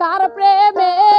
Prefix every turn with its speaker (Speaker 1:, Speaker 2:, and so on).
Speaker 1: কার প্রেমে